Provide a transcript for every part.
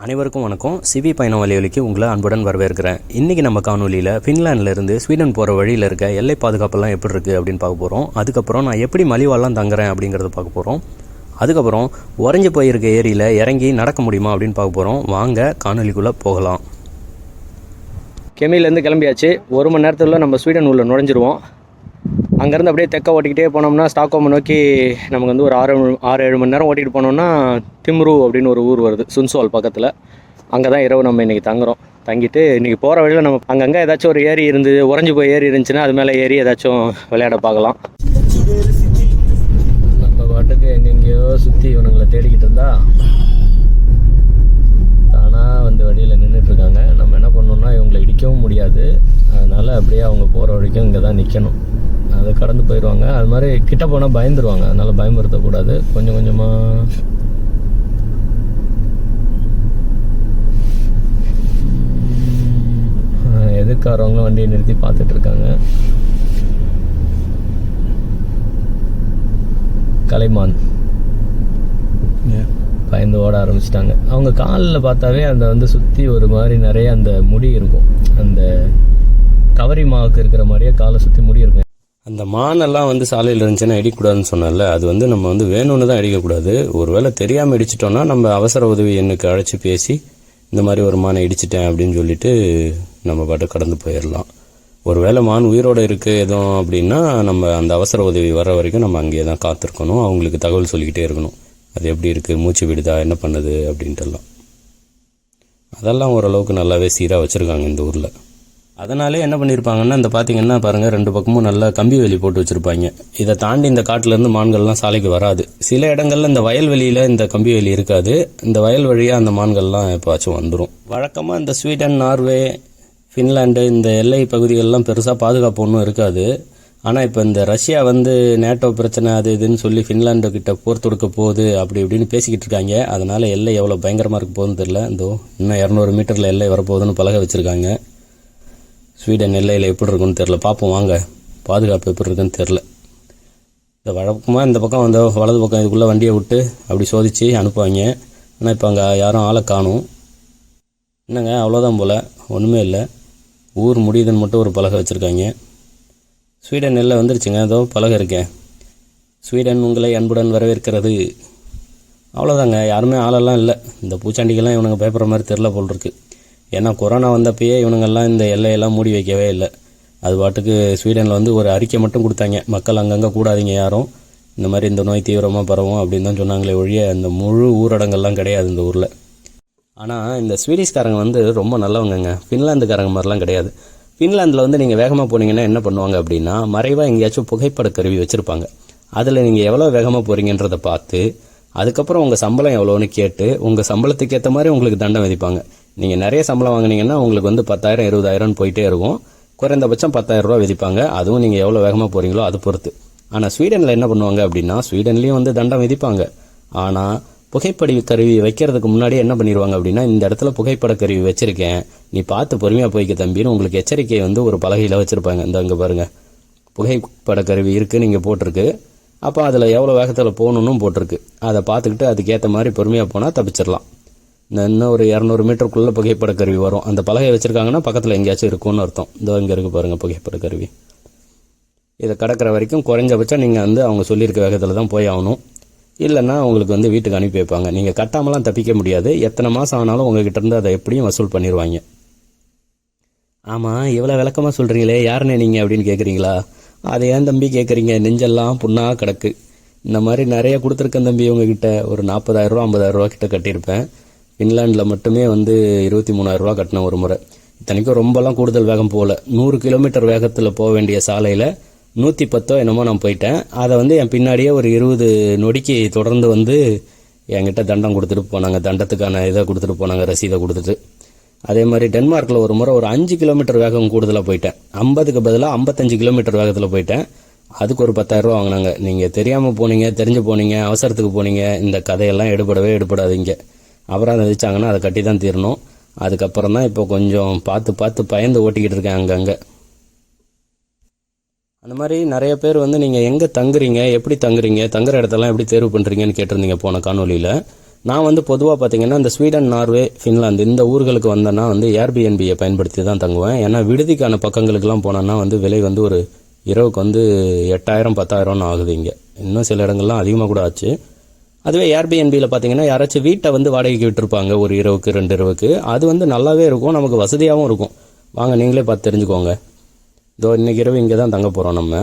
அனைவருக்கும் வணக்கம். சிவி பயண வலையொலிக்கு உங்களை அன்புடன் வரவேற்கிறேன். இன்றைக்கி நம்ம காணொலியில் ஃபின்லாண்ட்லேருந்து ஸ்வீடன் போகிற வழியில் இருக்க எல்லை பாதுகாப்பெல்லாம் எப்படி இருக்குது அப்படின்னு பார்க்க போகிறோம் அதுக்கப்புறம் நான் எப்படி மலிவாலாம் தங்குறேன் அப்படிங்கிறத பார்க்க போகிறோம் அதுக்கப்புறம் உறைஞ்சி போயிருக்க ஏரியில் இறங்கி நடக்க முடியுமா அப்படின்னு பார்க்க போகிறோம் வாங்க காணொலிக்குள்ளே போகலாம். கெமிலேருந்து கிளம்பியாச்சு. ஒரு மணி நேரத்தில் நம்ம ஸ்வீடன் உள்ள நுழைஞ்சிருவோம். அங்கேருந்து அப்படியே தெக்க ஓட்டிக்கிட்டே போனோம்னா ஸ்டாக்ஹோம் நோக்கி நமக்கு வந்து ஒரு ஆறு ஆறு ஏழு மணி நேரம் ஓட்டிகிட்டு போனோம்னா திம்ரு அப்படின்னு ஒரு ஊர் வருது சுன்சோல் பக்கத்தில். அங்கே தான் இரவு நம்ம இன்றைக்கி தங்குறோம். தங்கிட்டு இன்றைக்கி போகிற வழியில் நம்ம அங்கங்கே ஏதாச்சும் ஒரு ஏரி இருந்து உறைஞ்சி போய் ஏரி இருந்துச்சுன்னா அது மேலே ஏறி ஏதாச்சும் விளையாட பார்க்கலாம். நம்ம பாட்டுக்கு எங்கெங்கேயோ சுற்றி இவனுங்களை தேடிக்கிட்டு இருந்தா தானாக வந்து வழியில் நின்றுட்டு இருக்காங்க. நம்ம என்ன பண்ணோம்னா இவங்களை இடிக்கவும் முடியாது. அதனால் அப்படியே அவங்க போகிற வரைக்கும் இங்கே தான் நிற்கணும் அதை கடந்து போயிடுவாங்க அது மாதிரி கிட்ட போனால் பயந்துருவாங்க. அதனால பயமுறுத்தக்கூடாது. கொஞ்சம் கொஞ்சமாக எதிர்க்காரவங்களும் வண்டியை நிறுத்தி பார்த்துட்டு இருக்காங்க கலைமான் பயந்து ஓட ஆரம்பிச்சிட்டாங்க. அவங்க காலில் பார்த்தாவே அந்த வந்து சுற்றி ஒரு மாதிரி நிறைய அந்த முடி இருக்கும். அந்த கவரி மாவுக்கு இருக்கிற மாதிரியே காலை சுற்றி முடி இருக்கும். அந்த மானெல்லாம் வந்து சாலையில் இருந்துச்சுன்னா அடிக்கக்கூடாதுன்னு சொன்னால அது வந்து நம்ம வந்து வேணும்னு தான் இடிக்கக்கூடாது. ஒருவேளை தெரியாமல் இடிச்சிட்டோம்னா நம்ம அவசர உதவி எண்ணுக்கு அழைச்சி பேசி இந்த மாதிரி ஒரு மானை இடிச்சிட்டேன் அப்படின்னு சொல்லிட்டு நம்ம பாட்டு கடந்து போயிடலாம் ஒருவேளை மான் உயிரோடு இருக்குது எதுவும் அப்படின்னா நம்ம அந்த அவசர உதவி வர வரைக்கும் நம்ம அங்கேயே தான் காத்திருக்கணும். அவங்களுக்கு தகவல் சொல்லிக்கிட்டே இருக்கணும். அது எப்படி இருக்குது மூச்சு விடுதா? என்ன பண்ணுது? அப்படின்ட்டுலாம். அதெல்லாம் ஓரளவுக்கு நல்லாவே சீராக வச்சுருக்காங்க இந்த ஊரில். அதனாலே என்ன பண்ணியிருப்பாங்கன்னா இந்த பார்த்தீங்கன்னா பாருங்கள் ரெண்டு பக்கமும் நல்லா கம்பி வேலி போட்டு வச்சுருப்பாங்க. இதை தாண்டி இந்த காட்டிலேருந்து மான்கள்லாம் சாலைக்கு வராது. சில இடங்களில் இந்த வயல்வெளியில் இந்த கம்பி வேலி இருக்காது. இந்த வயல் வழியாக அந்த மான்கள்லாம் எப்போச்சும் வந்துடும் வழக்கமாக இந்த ஸ்வீடன் நார்வே ஃபின்லாண்டு இந்த எல்லை பகுதிகளெலாம் பெருசாக பாதுகாப்பு ஒன்றும் இருக்காது. ஆனால் இப்போ இந்த ரஷ்யா வந்து நேட்டோ பிரச்சனை அது இதுன்னு சொல்லி ஃபின்லாண்டு கிட்ட போர் தொடுக்க போகுது அப்படி இப்படின்னு பேசிக்கிட்டு இருக்காங்க. அதனால் எல்லை எவ்வளோ பயங்கரமாக இருக்க போகுதுன்னு தெரில இந்த இன்னும் இரநூறு மீட்டரில் எல்லை வரப்போகுதுன்னு பழக வச்சுருக்காங்க. ஸ்வீடன் எல்லையில் எப்படி இருக்குன்னு தெரில பார்ப்போம் வாங்க. பாதுகாப்பு எப்படி இருக்குன்னு தெரில இந்த வழக்கமாக இந்த பக்கம் வந்து வலது பக்கம் இதுக்குள்ளே வண்டியை விட்டு அப்படி சோதித்து அனுப்புவாங்க. ஆனால் இப்போ அங்கே யாரும் ஆளை காணும். என்னங்க அவ்வளோதான் போல். ஒன்றுமே இல்லை. ஊர் முடியுதுன்னு மட்டும் ஒரு பலகை வச்சுருக்காங்க. ஸ்வீடன் எல்லை வந்துருச்சுங்க. ஏதோ பலகை இருக்கேன் ஸ்வீடன் உங்களை அன்புடன் வரவேற்கிறது. அவ்வளோதாங்க யாருமே ஆளெல்லாம் இல்லை. இந்த பூச்சாண்டிக்கெல்லாம் இவனுங்க பயப்படுற மாதிரி தெரில போல் இருக்குது ஏன்னா கொரோனா வந்தப்பயே இவனுங்கெல்லாம் இந்த எல்லையெல்லாம் மூடி வைக்கவே இல்லை. அது பாட்டுக்கு ஸ்வீடனில் வந்து ஒரு அறிக்கை மட்டும் கொடுத்தாங்க. மக்கள் அங்கங்கே கூடாதீங்க யாரும். இந்த மாதிரி இந்த நோய் தீவிரமாக பரவும் அப்படின்னு தான் சொன்னாங்களே ஒழிய இந்த முழு ஊரடங்கெல்லாம் கிடையாது இந்த ஊரில். ஆனால் இந்த ஸ்வீடிஷ்காரங்க வந்து ரொம்ப நல்லவங்கங்க. ஃபின்லாந்துக்காரங்க மாதிரிலாம் கிடையாது. ஃபின்லாந்தில் வந்து நீங்கள் வேகமாக போனீங்கன்னா என்ன பண்ணுவாங்க அப்படின்னா மறைவாக எங்கேயாச்சும் புகைப்பட கருவி வச்சுருப்பாங்க. அதில் நீங்கள் எவ்வளோ வேகமாக போகிறீங்கன்றதை பார்த்து அதுக்கப்புறம் உங்கள் சம்பளம் எவ்வளோன்னு கேட்டு உங்கள் சம்பளத்துக்கு ஏற்ற மாதிரி உங்களுக்கு தண்டம் விதிப்பாங்க. நீங்கள் நிறைய சம்பளம் வாங்கினீங்கன்னா உங்களுக்கு வந்து பத்தாயிரம் இருபதாயிரம்னு போயிட்டே இருக்கும். குறைந்தபட்சம் பத்தாயிரம் ரூபா விதிப்பாங்க. அதுவும் நீங்கள் எவ்வளோ வேகமாக போகிறீங்களோ அது பொறுத்து. ஆனால் ஸ்வீடனில் என்ன பண்ணுவாங்க அப்படின்னா ஸ்வீடன்லேயும் வந்து தண்டம் விதிப்பாங்க. ஆனால் புகைப்படி கருவி வைக்கிறதுக்கு முன்னாடி என்ன பண்ணிடுவாங்க அப்படின்னா இந்த இடத்துல புகைப்பட கருவி வச்சிருக்கேன். நீ பார்த்து பொறுமையாக போய்க்க தம்பின்னு உங்களுக்கு எச்சரிக்கை வந்து ஒரு பலகையில் வச்சுருப்பாங்க. இந்த அங்கே பாருங்கள் புகைப்பட கருவி இருக்குது நீங்கள் போட்டிருக்கு. அப்போ அதில் எவ்வளோ வேகத்தில் போகணுன்னு போட்டிருக்கு. அதை பார்த்துக்கிட்டு அதுக்கேற்ற மாதிரி பொறுமையாக போனால் தப்பிச்சிடலாம். இன்னும் ஒரு இரநூறு மீட்டருக்குள்ளே புகைப்பட கருவி வரும். அந்த பலகை வச்சுருக்காங்கன்னா பக்கத்தில் எங்கேயாச்சும் இருக்கும்னு அர்த்தம். இதோ இங்கே இருக்குது பாருங்கள் புகைப்பட கருவி. இதை கடக்கிற வரைக்கும் குறைஞ்சபட்சம் நீங்கள் வந்து அவங்க சொல்லியிருக்க வேகத்தில் தான் போய் ஆகணும். இல்லைன்னா உங்களுக்கு வந்து வீட்டுக்கு அனுப்பி வைப்பாங்க. நீங்கள் கட்டாமலாம் தப்பிக்க முடியாது. எத்தனை மாதம் ஆனாலும் உங்ககிட்ட இருந்து அதை எப்படியும் வசூல் பண்ணிடுவாங்க ஆமாம் இவ்வளோ விளக்கமாக சொல்கிறீங்களே யாருன்னு நீங்கள் அப்படின்னு கேட்குறீங்களா அதை ஏன் தம்பி கேட்குறீங்க நெஞ்செல்லாம் புண்ணாக கிடக்கு. இந்த மாதிரி நிறைய கொடுத்துருக்கேன் தம்பி உங்ககிட்ட. ஒரு நாற்பதாயிரரூவா ஐம்பதாயிரரூவா கிட்ட கட்டியிருப்பேன். ஃபின்லாண்டில் மட்டுமே வந்து இருபத்தி மூணாயிரரூவா கட்டின ஒரு முறை. இத்தனைக்கும் ரொம்பலாம் கூடுதல் வேகம் போகல. நூறு கிலோமீட்டர் வேகத்தில் போக வேண்டிய சாலையில் நூற்றி பத்தோ என்னமோ நான் போயிட்டேன். அதை வந்து என் பின்னாடியே ஒரு இருபது நொடிக்கு தொடர்ந்து வந்து என்கிட்ட தண்டம் கொடுத்துட்டு போனாங்க. தண்டத்துக்கான இதை கொடுத்துட்டு போனாங்க ரசீதை கொடுத்துட்டு. அதே மாதிரி டென்மார்க்கில் ஒரு முறை ஒரு அஞ்சு கிலோமீட்டர் வேகம் கூடுதலாக போயிட்டேன். ஐம்பதுக்கு பதிலாக ஐம்பத்தஞ்சு கிலோமீட்டர் வேகத்தில் போயிட்டேன். அதுக்கு ஒரு பத்தாயிரரூவா வாங்கினாங்க. நீங்கள் தெரியாமல் போனீங்க தெரிஞ்சு போனீங்க அவசரத்துக்கு போனீங்க. இந்த கதையெல்லாம் எடுபடவே எடுபடாதீங்க. அப்புறம் நினச்சாங்கன்னா அதை கட்டி தான் தீரணும். அதுக்கப்புறம் தான் இப்போ கொஞ்சம் பார்த்து பார்த்து பயந்து ஓட்டிக்கிட்டு இருக்கேன் அங்கங்கே அந்த மாதிரி நிறைய பேர் வந்து நீங்கள் எங்கே தங்குறீங்க எப்படி தங்குறீங்க தங்குற இடத்தெல்லாம் எப்படி தேர்வு பண்ணுறீங்கன்னு கேட்டிருந்தீங்க போன காணொலியில் நான் வந்து பொதுவாக பார்த்தீங்கன்னா இந்த ஸ்வீடன் நார்வே ஃபின்லாந்து இந்த ஊர்களுக்கு வந்தேன்னா வந்து ஏர்பிஎன்பியை பயன்படுத்தி தான் தங்குவேன். ஏன்னா விடுதிக்கான பக்கங்களுக்கெல்லாம் போனேன்னா வந்து விலை வந்து ஒரு இரவுக்கு வந்து எட்டாயிரம் பத்தாயிரம்னு ஆகுது இங்கே. இன்னும் சில இடங்கள்லாம் அதிகமாக கூட ஆச்சு. அதுவே ஏர்பிஎன்பியில் பார்த்தீங்கன்னா யாராச்சும் வீட்டை வந்து வாடகைக்கு விட்டுருப்பாங்க ஒரு இரவுக்கு ரெண்டு இரவுக்கு அது வந்து நல்லாவே இருக்கும் நமக்கு வசதியாகவும் இருக்கும். வாங்க நீங்களே பார்த்து தெரிஞ்சுக்கோங்க. இதோ இன்றைக்கி இரவு இங்கே தான் தங்க போகிறோம் நம்ம.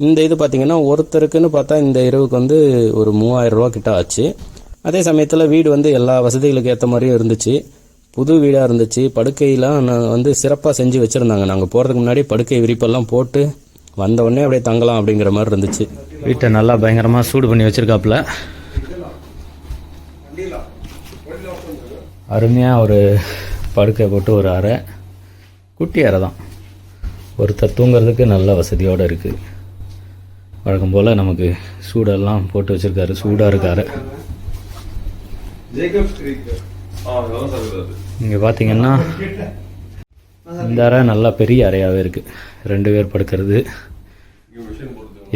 இந்த இது பார்த்திங்கன்னா ஒருத்தருக்குன்னு பார்த்தா இந்த இரவுக்கு வந்து ஒரு மூவாயிரம் ரூபா கிட்ட ஆச்சு. அதே சமயத்தில் வீடு வந்து எல்லா வசதிகளுக்கு ஏற்ற மாதிரியும் இருந்துச்சு. புது வீடாக இருந்துச்சு. படுக்கையெல்லாம் நான் வந்து சிறப்பாக செஞ்சு வச்சுருந்தாங்க. நாங்கள் போகிறதுக்கு முன்னாடி படுக்கை விரிப்பெல்லாம் போட்டு வந்த உடனே அப்படியே தங்கலாம் அப்படிங்கிற மாதிரி இருந்துச்சு. வீட்டை நல்லா பயங்கரமாக சூடு பண்ணி வச்சுருக்காப்புல. அருமையாக ஒரு படுக்கை போட்டு ஒரு அறை. குட்டி அறை தான். ஒருத்தர் தூங்குறதுக்கு நல்ல வசதியோடு இருக்குது வழக்கம் போல் நமக்கு சூடெல்லாம் போட்டு வச்சுருக்காரு. சூடாக இருக்காரு. இங்கே பார்த்தீங்கன்னா இந்த அறை நல்லா பெரிய அறையாகவே இருக்குது ரெண்டு பேர் படுக்கிறது.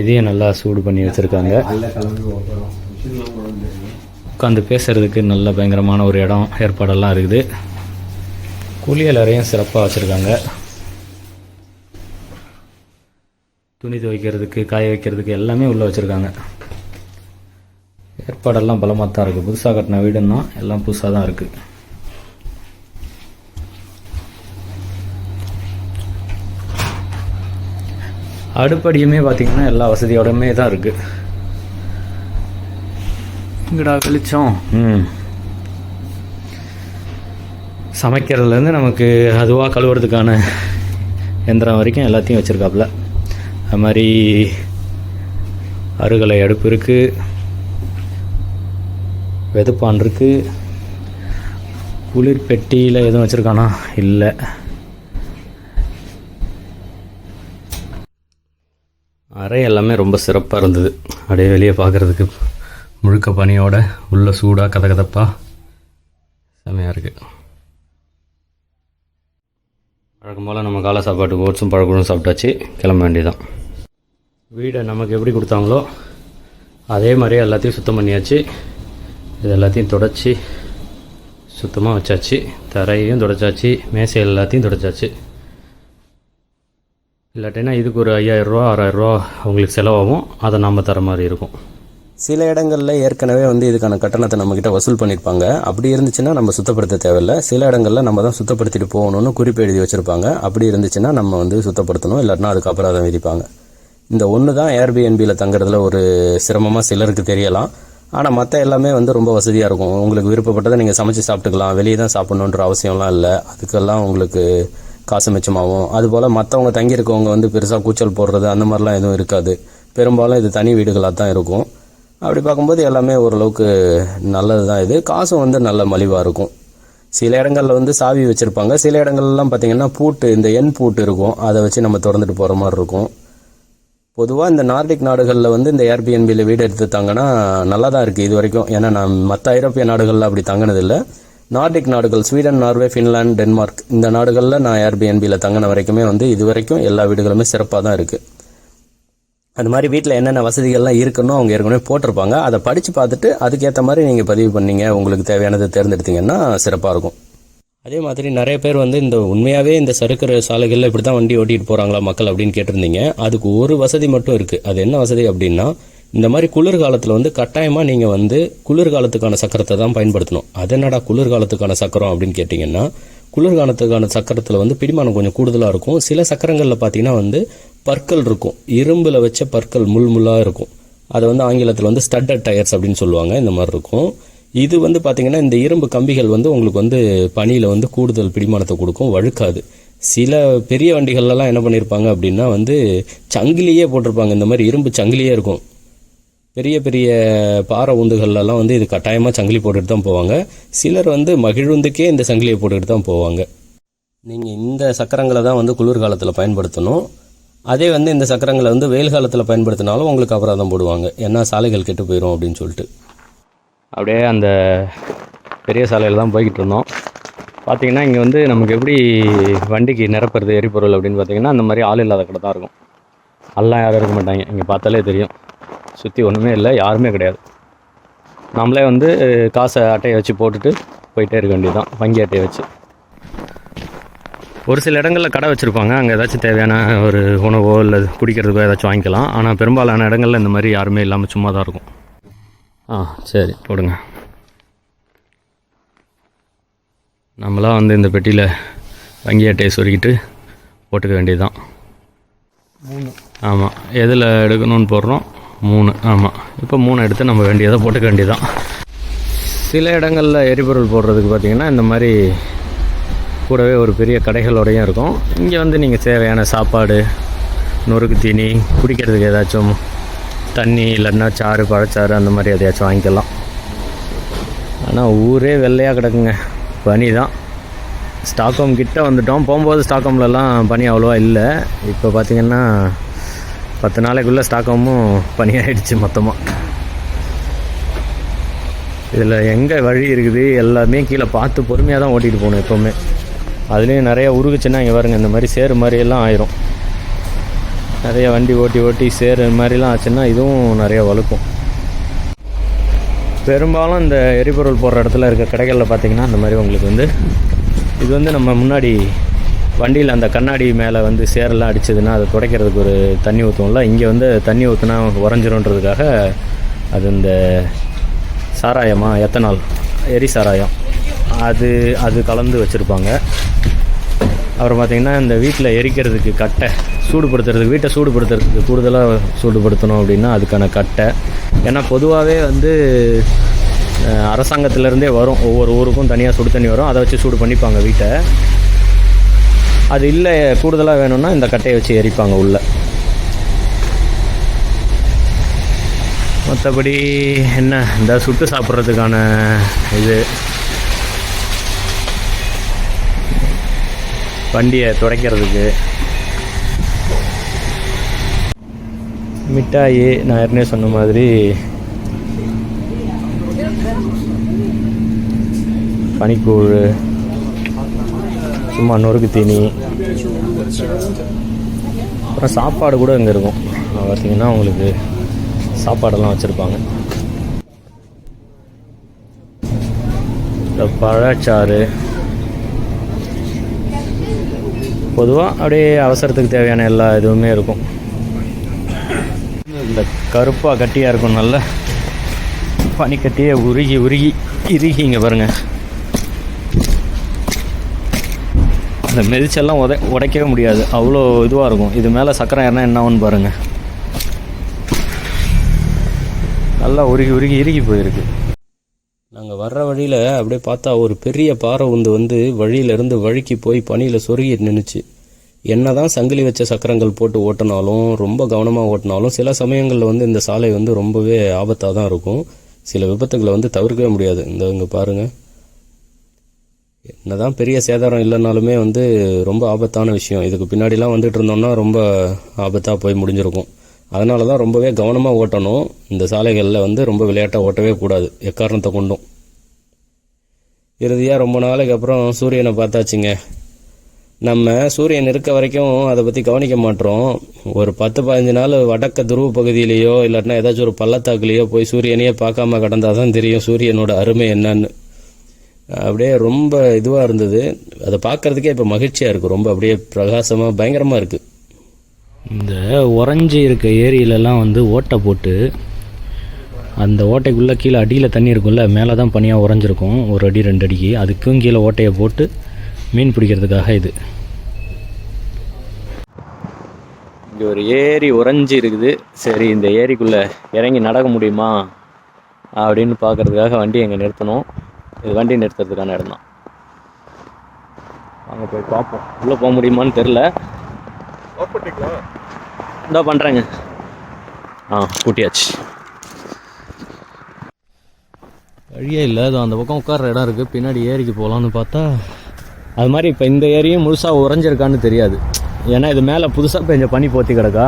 இதையும் நல்லா சூடு பண்ணி வச்சுருக்காங்க. உட்காந்து பேசுகிறதுக்கு நல்ல பயங்கரமான ஒரு இடம் ஏற்பாடெல்லாம் இருக்குது. குளியல் அறையும் சிறப்பாக வச்சுருக்காங்க. துணி துவைக்கிறதுக்கு காய வைக்கிறதுக்கு எல்லாமே உள்ளே வச்சுருக்காங்க. ஏற்பாடெல்லாம் பலமாக தான் இருக்குது புதுசாக கட்டின வீடுன்னா எல்லாம் புதுசாக தான் இருக்குது அடுப்படியுமே பார்த்திங்கன்னா எல்லா வசதியோடமே தான் இருக்குது இங்கடா வெளிச்சம். ம். சமைக்கிறதுலேருந்து நமக்கு அதுவாக கழுவுறதுக்கான எந்திரம் வரைக்கும் எல்லாத்தையும் வச்சுருக்காப்புல. அது மாதிரி அருகலை அடுப்பு இருக்குது வெதுப்பான் இருக்குது குளிர் பெட்டியில் எதுவும் வச்சுருக்கானா? இல்லை. அறை எல்லாமே ரொம்ப சிறப்பாக இருந்தது. அப்படியே வெளியே பார்க்குறதுக்கு முழுக்க பனியோட உள்ள சூடாக கதகதப்பாக செமையாக இருக்குது வழக்கம் போல் நம்ம காலை சாப்பாட்டுக்கு ஓட்ஸும் பழக்கூடும் சாப்பிட்டாச்சு. கிளம்ப வேண்டியதான் வீடை நமக்கு எப்படி கொடுத்தாங்களோ அதே மாதிரியே எல்லாத்தையும் சுத்தம் பண்ணியாச்சு. இது எல்லாத்தையும் தொடச்சி சுத்தமாக வச்சாச்சு. தரையையும் தொடச்சாச்சு மேசை எல்லாத்தையும் தொடச்சாச்சு. இல்லாட்டினா இதுக்கு ஒரு ஐயாயிரரூவா ஆறாயிரரூவா அவங்களுக்கு செலவாகும். அதை நம்ம தர மாதிரி இருக்கும். சில இடங்களில் ஏற்கனவே வந்து இதுக்கான கட்டணத்தை நம்மக்கிட்ட வசூல் பண்ணியிருப்பாங்க அப்படி இருந்துச்சுன்னா நம்ம சுத்தப்படுத்த தேவையில்லை. சில இடங்களில் நம்ம தான் சுத்தப்படுத்திட்டு போகணும்னு குறிப்பு எழுதி வச்சுருப்பாங்க. அப்படி இருந்துச்சுன்னா நம்ம வந்து சுத்தப்படுத்தணும். இல்லாட்டினா அதுக்கு அபராதம் விதிப்பாங்க. இந்த ஒன்று தான் ஏர்பிஎன்பியில் தங்குறதுல ஒரு சிரமமாக சிலருக்கு தெரியலாம். ஆனால் மற்ற எல்லாமே வந்து ரொம்ப வசதியாக இருக்கும். உங்களுக்கு விருப்பப்பட்டதை நீங்கள் சமைச்சு சாப்பிட்டுக்கலாம். வெளியே தான் சாப்பிட்ணுன்ற அவசியம்லாம் இல்லை. அதுக்கெல்லாம் உங்களுக்கு காசு மிச்சமாகும். அதுபோல் மற்றவங்க தங்கியிருக்கவங்க வந்து பெருசாக கூச்சல் போடுறது அந்த மாதிரிலாம் எதுவும் இருக்காது. பெரும்பாலும் இது தனி வீடுகளாக தான் இருக்கும். அப்படி பார்க்கும்போது எல்லாமே ஓரளவுக்கு நல்லது தான் இது. காசும் வந்து நல்ல மலிவாக இருக்கும். சில இடங்களில் வந்து சாவி வச்சுருப்பாங்க. சில இடங்கள்லாம் பார்த்தீங்கன்னா பூட்டு இந்த எண் பூட்டு இருக்கும். அதை வச்சு நம்ம திறந்துட்டு போகிற மாதிரி இருக்கும். பொதுவாக இந்த நார்டிக் நாடுகளில் வந்து இந்த ஏர்பிஎன்பியில் வீடு எடுத்து தங்கினா நல்லா தான் இருக்குது இது வரைக்கும். ஏன்னா நான் மற்ற ஐரோப்பிய நாடுகளில் அப்படி தங்கினதில்லை. நார்டிக் நாடுகள் ஸ்வீடன் நார்வே ஃபின்லாந்து டென்மார்க் இந்த நாடுகளில் நான் ஏர்பிஎன்பியில் தங்கின வரைக்குமே வந்து இது வரைக்கும் எல்லா வீடுகளுமே சிறப்பாக தான் இருக்குது அது மாதிரி வீட்டில் என்னென்ன வசதிகள்லாம் இருக்கணும் அவங்க ஏற்கனவே போட்டிருப்பாங்க. அதை படித்து பார்த்துட்டு அதுக்கேற்ற மாதிரி நீங்கள் பதிவு பண்ணீங்க உங்களுக்கு தேவையானதை தேர்ந்தெடுத்தீங்கன்னா சிறப்பாக இருக்கும். அதே மாதிரி நிறைய பேர் வந்து இந்த உண்மையாகவே இந்த சறுக்கிற சாலைகளில் இப்படி தான் வண்டி ஓட்டிகிட்டு போகிறாங்களா மக்கள் அப்படின்னு கேட்டிருந்தீங்க. அதுக்கு ஒரு வசதி மட்டும் இருக்குது அது என்ன வசதி அப்படின்னா இந்த மாதிரி குளிர்காலத்தில் வந்து கட்டாயமாக நீங்கள் வந்து குளிர்காலத்துக்கான சக்கரத்தை தான் பயன்படுத்தணும். அது என்னடா குளிர்காலத்துக்கான சக்கரம் அப்படின்னு கேட்டிங்கன்னா குளிர்காலத்துக்கான சக்கரத்தில் வந்து பிடிமானம் கொஞ்சம் கூடுதலாக இருக்கும். சில சக்கரங்களில் பார்த்தீங்கன்னா வந்து பற்கள் இருக்கும். இரும்பில் வச்ச பற்கள் முள் முள்ளாக இருக்கும். அதை வந்து ஆங்கிலத்தில் வந்து ஸ்டட்டட் டயர்ஸ் அப்படின்னு சொல்லுவாங்க. இந்த மாதிரி இருக்கும். இது வந்து பார்த்தீங்கன்னா இந்த இரும்பு கம்பிகள் வந்து உங்களுக்கு வந்து பனியில் வந்து கூடுதல் பிடிமானத்தை கொடுக்கும். வழுக்காது. சில பெரிய வண்டிகள்லாம் என்ன பண்ணியிருப்பாங்க அப்படின்னா வந்து சங்கிலியே போட்டிருப்பாங்க. இந்த மாதிரி இரும்பு சங்கிலியே இருக்கும். பெரிய பெரிய பாறை உந்துகள்லாம் வந்து இது கட்டாயமாக சங்கிலி போட்டுட்டு தான் போவாங்க. சிலர் வந்து மகிழுந்துக்கே இந்த சங்கிலியை போட்டுக்கிட்டு தான் போவாங்க. நீங்கள் இந்த சக்கரங்களை தான் வந்து குளிர்காலத்தில் பயன்படுத்தணும். அதே வந்து இந்த சக்கரங்களை வந்து வெயில் காலத்தில் பயன்படுத்தினாலும் உங்களுக்கு அபராதம் போடுவாங்க. ஏன்னா சாலைகள் கெட்டு போயிடும் அப்படின்னு சொல்லிட்டு. அப்படியே அந்த பெரிய சாலையில் தான் போய்கிட்டு இருந்தோம். பார்த்தீங்கன்னா இங்கே வந்து நமக்கு எப்படி வண்டிக்கு நிரப்புறது எரிபொருள் அப்படின்னு பார்த்தீங்கன்னா அந்த மாதிரி ஆள் இல்லாத கடை தான் இருக்கும். எல்லாம் யாரும் இருக்க மாட்டாங்க. இங்கே பார்த்தாலே தெரியும். சுற்றி ஒன்றுமே இல்லை யாருமே கிடையாது. நம்மளே வந்து காசை அட்டையை வச்சு போட்டுட்டு போயிட்டே இருக்க வேண்டியதுதான் வங்கி அட்டையை வச்சு. ஒரு சில இடங்களில் கடை வச்சுருப்பாங்க அங்கே ஏதாச்சும் தேவையான ஒரு உணவோ இல்லை குடிக்கிறதுக்கோ ஏதாச்சும் வாங்கிக்கலாம். ஆனால் பெரும்பாலான இடங்களில் இந்த மாதிரி யாருமே இல்லாமல் சும்மா தான் இருக்கும். ஆ சரி போடுங்க. நம்மளாம் வந்து இந்த பெட்டியில் வங்கி அட்டையை சொருகிட்டு போட்டுக்க வேண்டியதுதான். ஆமாம் எதில் எடுக்கணும்னு போடுறோம்? மூணு ஆமாம் இப்போ மூணு எடுத்து நம்ம வேண்டியதை போட்டுக்க வேண்டியதான் சில இடங்களில் எரிபொருள் போடுறதுக்கு பார்த்தீங்கன்னா இந்த மாதிரி கூடவே ஒரு பெரிய கடைகளோடையும் இருக்கும். இங்கே வந்து நீங்கள் தேவையான சாப்பாடு நொறுக்கு தீனி குடிக்கிறதுக்கு ஏதாச்சும் தண்ணி இல்லைன்னா சாறு பழச்சாறு அந்த மாதிரி எதையாச்சும் வாங்கிக்கலாம். ஆனால் ஊரே வெள்ளையாக கிடக்குங்க. பனி தான் ஸ்டாக்ஹோம் கிட்டே வந்துட்டோம். போகும்போது ஸ்டாக்ஹோம்லலாம் பனி அவ்வளோவா இல்லை. இப்போ பார்த்திங்கன்னா பத்து நாளைக்குள்ளே ஸ்டாக்கமும் பனி மொத்தமாக இதில் எங்கே வழி இருக்குது எல்லாமே கீழே பார்த்து பொறுமையாக தான் ஓட்டிகிட்டு போகணும் எப்போவுமே. அதுலேயும் நிறைய உருகுச்சுன்னா இங்கே பாருங்க இந்த மாதிரி சேரு மாதிரியெல்லாம் ஆயிரும். நிறைய வண்டி ஓட்டி ஓட்டி சேரு மாதிரிலாம் ஆச்சுன்னா இதுவும் நிறைய வழுக்கும். பெரும்பாலும் இந்த எரிபொருள் போடுற இடத்துல இருக்க கடைகளில் பார்த்திங்கன்னா அந்த மாதிரி உங்களுக்கு வந்து இது வந்து நம்ம முன்னாடி வண்டியில் அந்த கண்ணாடி மேலே வந்து சேரெல்லாம் அடிச்சதுன்னா அதை துடைக்கிறதுக்கு ஒரு தண்ணி ஊற்றுவோம்ல இங்கே வந்து தண்ணி ஊற்றுனா உறைஞ்சிரும்ன்றதுக்காக அது இந்த சாராயமாக எத்தனால் எரி சாராயம் அது அது கலந்து வச்சுருப்பாங்க. அப்புறம் பார்த்திங்கன்னா இந்த வீட்டில் எரிக்கிறதுக்கு கட்டை சூடுபடுத்துறதுக்கு வீட்டை சூடுபடுத்துறதுக்கு கூடுதலாக சூடுபடுத்தணும் அப்படின்னா அதுக்கான கட்டை. ஏன்னா பொதுவாகவே வந்து அரசாங்கத்திலேருந்தே வரும். ஒவ்வொரு ஊருக்கும் தனியாக சுடு தண்ணி வரும். அதை வச்சு சூடு பண்ணிப்பாங்க வீட்டை. அது இல்லை கூடுதலாக வேணும்னா இந்த கட்டையை வச்சு எரிப்பாங்க உள்ளே. மற்றபடி என்ன இந்த சுட்டு சாப்பிட்றதுக்கான இது. வண்டியை துடைக்கிறதுக்கு. மிட்டாயி நான் ஏற்கனவே சொன்ன மாதிரி. பனிக்கூழ். சும்மா நொறுக்கு தீனி. அப்புறம் சாப்பாடு கூட இங்கே இருக்கும். பார்த்தீங்கன்னா உங்களுக்கு சாப்பாடெல்லாம் வச்சுருப்பாங்க. இந்த பழச்சாறு. பொதுவாக அப்படியே அவசரத்துக்கு தேவையான எல்லா இதுவுமே இருக்கும். இந்த கருப்பாக கட்டியாக இருக்கும் நல்ல. பனிக்கட்டியே உருகி உருகி இறுகி இங்கே பாருங்கள் அந்த மெதிச்செல்லாம் உதை உடைக்கவே முடியாது. அவ்வளோ இதுவாக இருக்கும். இது மேலே சக்கரை ஏறினா என்ன ஆகும்னு பாருங்கள் நல்லா உருகி உருகி இறுகி போயிருக்கு. நாங்கள் வர்ற வழியில் அப்படியே பார்த்தா ஒரு பெரிய பாறை உந்து வந்து வழியிலேருந்து வழுக்கி போய் பனியில் சொருகி நின்றுச்சு என்ன தான் சங்கிலி வச்ச சக்கரங்கள் போட்டு ஓட்டினாலும் ரொம்ப கவனமாக ஓட்டினாலும் சில சமயங்களில் வந்து இந்த சாலை வந்து ரொம்பவே ஆபத்தாக தான் இருக்கும். சில விபத்துகளை வந்து தவிர்க்கவே முடியாது. இந்த இங்கே பாருங்கள் என்னதான் பெரிய சேதாரம் இல்லைனாலுமே வந்து ரொம்ப ஆபத்தான விஷயம். இதுக்கு பின்னாடிலாம் வந்துட்டு இருந்தோம்னா ரொம்ப ஆபத்தாக போய் முடிஞ்சிருக்கும். அதனால தான் ரொம்பவே கவனமாக ஓட்டணும். இந்த சாலைகளில் வந்து ரொம்ப விளையாட்டாக ஓட்டவே கூடாது. எக்காரணத்தை கொண்டும். இறுதியாக ரொம்ப நாளைக்கு அப்புறம் சூரியனை பார்த்தாச்சுங்க. நம்ம சூரியன் இருக்க வரைக்கும் அதை பற்றி கவனிக்க மாட்டோம். ஒரு பத்து பதினஞ்சு நாள் வடக்க துருவ பகுதியிலேயோ இல்லாட்டினா ஏதாச்சும் ஒரு பள்ளத்தாக்குலேயோ போய் சூரியனையே பார்க்காம கடந்தால் தான் தெரியும் சூரியனோட அருமை என்னன்னு. அப்படியே ரொம்ப இதுவாக இருந்தது. அதை பார்க்கறதுக்கே இப்போ மகிழ்ச்சியாக இருக்குது ரொம்ப அப்படியே பிரகாசமாக பயங்கரமாக இருக்குது இந்த உறைஞ்சி இருக்க ஏரியிலலாம் வந்து ஓட்டை போட்டு அந்த ஓட்டைக்குள்ளே கீழே அடியில் தண்ணி இருக்கும்ல மேலே தான் பனியாக உறைஞ்சிருக்கும். ஒரு அடி ரெண்டு அடிக்கு. அதுக்கும் கீழே ஓட்டையை போட்டு மீன் பிடிக்கிறதுக்காக இது. இங்கே ஒரு ஏரி உறைஞ்சி இருக்குது. சரி இந்த ஏரிக்குள்ளே இறங்கி நடக்க முடியுமா? அப்படின்னு பார்க்கறதுக்காக வண்டி எங்கே நிறுத்தணும். இது வண்டி நிறுத்துறதுக்கான இடம் தான். வாங்க போய் பார்ப்போம். உள்ளே போக முடியுமான்னு தெரில. இதோ பண்ணுறேங்க ஆ பூட்டியாச்சு. வழியே இல்லை. அது அந்த பக்கம் உட்கார்ற இடம் இருக்குது பின்னாடி ஏரிக்கு போகலான்னு பார்த்தா அது மாதிரி இப்போ இந்த ஏரியும் முழுசாக உறைஞ்சிருக்கான்னு தெரியாது. ஏன்னா இது மேலே புதுசாக பெஞ்ச பனி போத்தி கிடக்கா.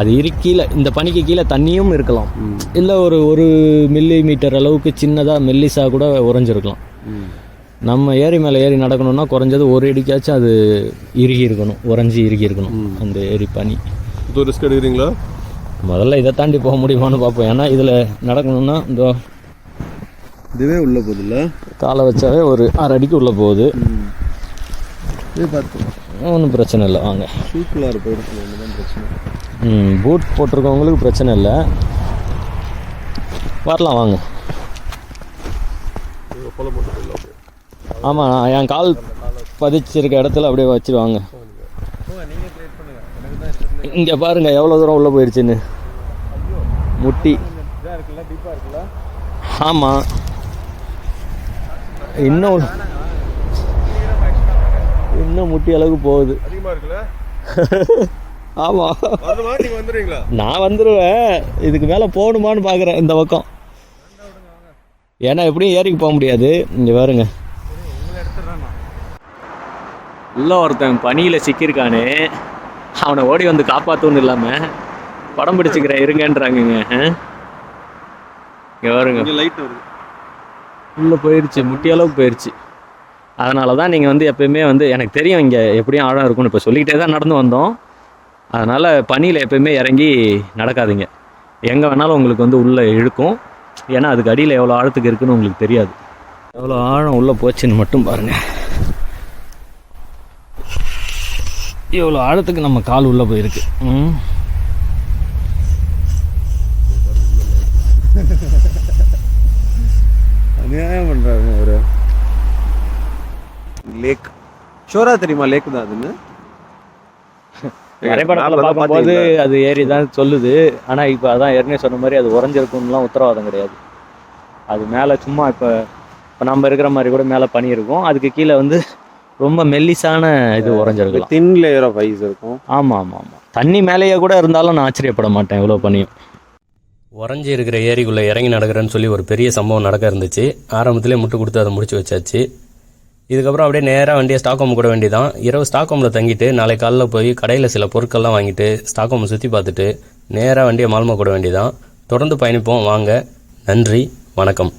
அது இரு கீழே இந்த பனிக்கு கீழே தண்ணியும் இருக்கலாம். இல்லை ஒரு ஒரு மில்லி மீட்டர் அளவுக்கு சின்னதாக மெல்லிசா கூட உறைஞ்சிருக்கலாம். நம்ம ஏரி மேலே ஏறி நடக்கணும்னா குறைஞ்சது ஒரு அடிக்காச்சும் அது இறுகி இருக்கணும் உறைஞ்சி இறுகி இருக்கணும் அந்த ஏரி பனி. இது ரிஸ்க் எடுக்கிறீங்களா? முதல்ல இதை தாண்டி போக முடியுமான்னு பார்ப்போம். ஏன்னா இதில் நடக்கணும்னா இந்த இதுவே உள்ள போகுதுல்ல? காலை வச்சாவே ஒரு அரை அடிக்கு உள்ளே போகுது. இது பார்த்து ஒன்றும் பிரச்சனை இல்லை வாங்க. ஷூக்குள்ளார போயிடுச்சு ஒன்று பிரச்சனை. ம் பூட் போட்டிருக்கவங்களுக்கு பிரச்சனை இல்லை. வரலாம் வாங்க. ஆமாம் என் கால் பதிச்சிருக்க இடத்துல அப்படியே வச்சிருவாங்க. இங்கே பாருங்க எவ்வளோ தூரம் உள்ளே போயிடுச்சுன்னு முட்டி. ஆமாம் இன்னும் இன்னும் முட்டி அளவுக்கு போகுது. அதிகமாக இருக்குல்ல? ஆமாம் நீங்கள் வந்துடுவீங்களா நான் வந்துடுவேன் இதுக்கு மேலே போகணுமான்னு பார்க்குறேன் இந்த பக்கம். ஏன்னா எப்படியும் ஏறிக்கு போக முடியாது. இங்கே பாருங்க. உள்ள ஒருத்தன் பனியில் சிக்கியிருக்கானே. அவனை ஓடி வந்து காப்பாற்றணும் இல்லாமல் படம் பிடிச்சிக்கிறேன் இருங்கன்றாங்கங்க. இங்கே பாருங்க. இங்கே லைட் வருது. உள்ளே போயிடுச்சு முட்டி அளவுக்கு போயிடுச்சு அதனால தான் நீங்கள் வந்து எப்பயுமே வந்து எனக்கு தெரியும் இங்கே எப்படியும் ஆழம் இருக்கும்னு. இப்போ சொல்லிக்கிட்டே தான் நடந்து வந்தோம். அதனால் பனியில் எப்பயுமே இறங்கி நடக்காதீங்க. எங்கே வேணாலும் உங்களுக்கு வந்து உள்ளே இழுக்கும். ஏன்னா அதுக்கு அடியில் எவ்வளோ ஆழத்துக்கு இருக்குன்னு உங்களுக்கு தெரியாது. எவ்வளோ ஆழம் உள்ளே போச்சுன்னு மட்டும் பாருங்கள் இவ்வளோ ஆழத்துக்கு நம்ம கால் உள்ளே போயிருக்கு. ம். அநியாயம் பண்ணுறாங்க ஒரு லேக் ஷோரா தெரியுமா? லேக் தான் அதுன்னு. வரைபடத்தில் பார்க்கும்போது அது ஏறி தான் சொல்லுது. ஆனால் இப்போ அதான் ஏற்கனவே சொன்ன மாதிரி அது உறைஞ்சிருக்கும்லாம் உத்தரவாதம் கிடையாது. அது மேலே சும்மா இப்போ இப்போ நம்ம இருக்கிற மாதிரி கூட மேலே பனி இருக்கும் அதுக்கு கீழே வந்து ரொம்ப மெல்லிசான இது உறைஞ்சிருக்கலாம். தின் லேயர் ஆஃப் ஐஸ் இருக்கும். ஆமாம் ஆமாம் ஆமாம் தண்ணி மேலேயே கூட இருந்தாலும் நான் ஆச்சரியப்பட மாட்டேன் இவ்வளோ பனியும் உறைஞ்சி இருக்கிற ஏரிக்குள்ளே இறங்கி நடக்கிறேன்னு சொல்லி ஒரு பெரிய சம்பவம் நடக்க இருந்துச்சு. ஆரம்பத்திலே முட்டு கொடுத்து அதை முடிச்சு வச்சாச்சு. இதுக்கப்புறம் அப்படியே நேராக வண்டியை ஸ்டாக்ஹோம் கூட வேண்டியதான் இரவு ஸ்டாக்ஹோமில் தங்கிட்டு நாளை காலைல போய் கடையில் சில பொருட்கள்லாம் வாங்கிட்டு ஸ்டாக்ஹோம் சுற்றி பார்த்துட்டு நேராக வண்டியை மால்மா கூட வேண்டியதான் தொடர்ந்து பயணிப்போம். வாங்க. நன்றி. வணக்கம்.